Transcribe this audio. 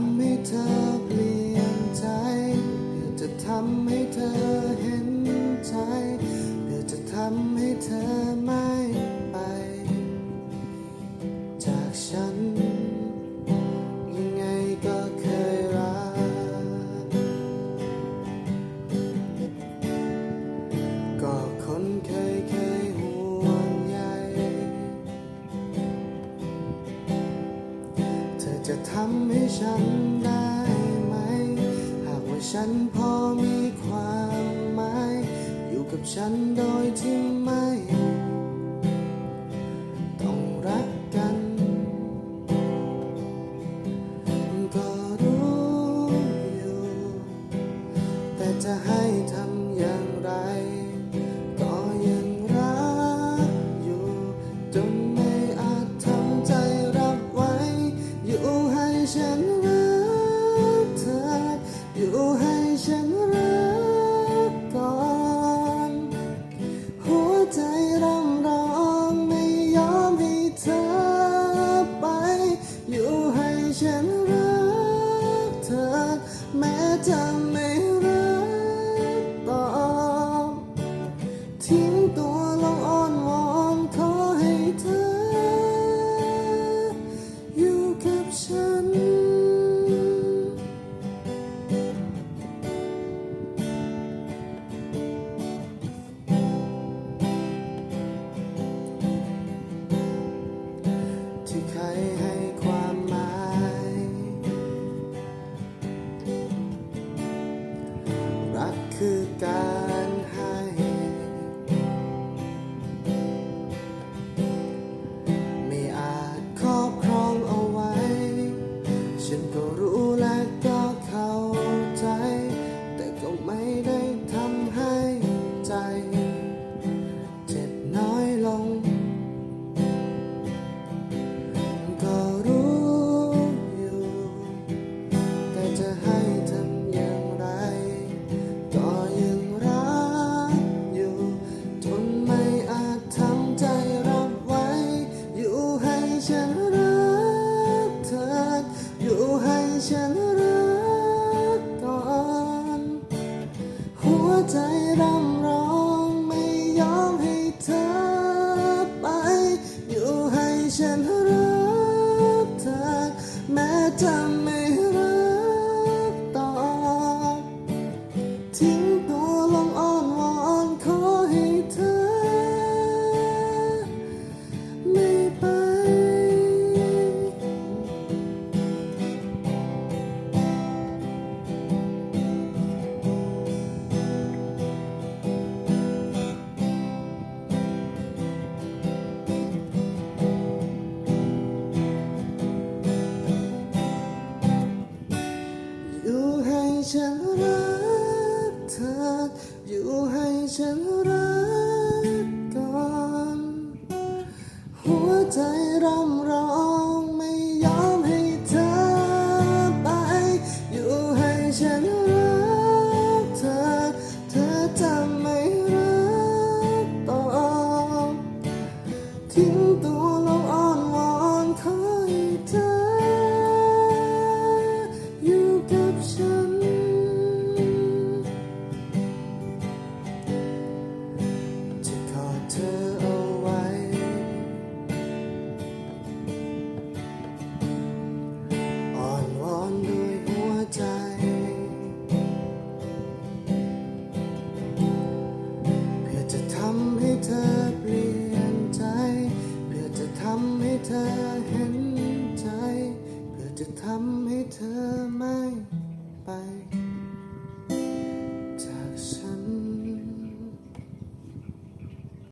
ำให้เธอเปลี่ยนใจ เพื่อจะทำให้เธอเห็นใจ เพื่อจะทำให้เธอมา จะทำให้ฉันได้ไหม หากว่าฉันพอมีความหมาย อยู่กับฉันโดยที่ไม่ ฉันรักก่อน หัวใจร่ำร้องไม่ยอมให้เธอไป อยู่ให้ฉันรักเธอ แม้จะไม่รักต่อ ทิ้ง ฉันรักเธอ อยู่ให้ฉันรักก่อน หัวใจรำำให้เธอไม่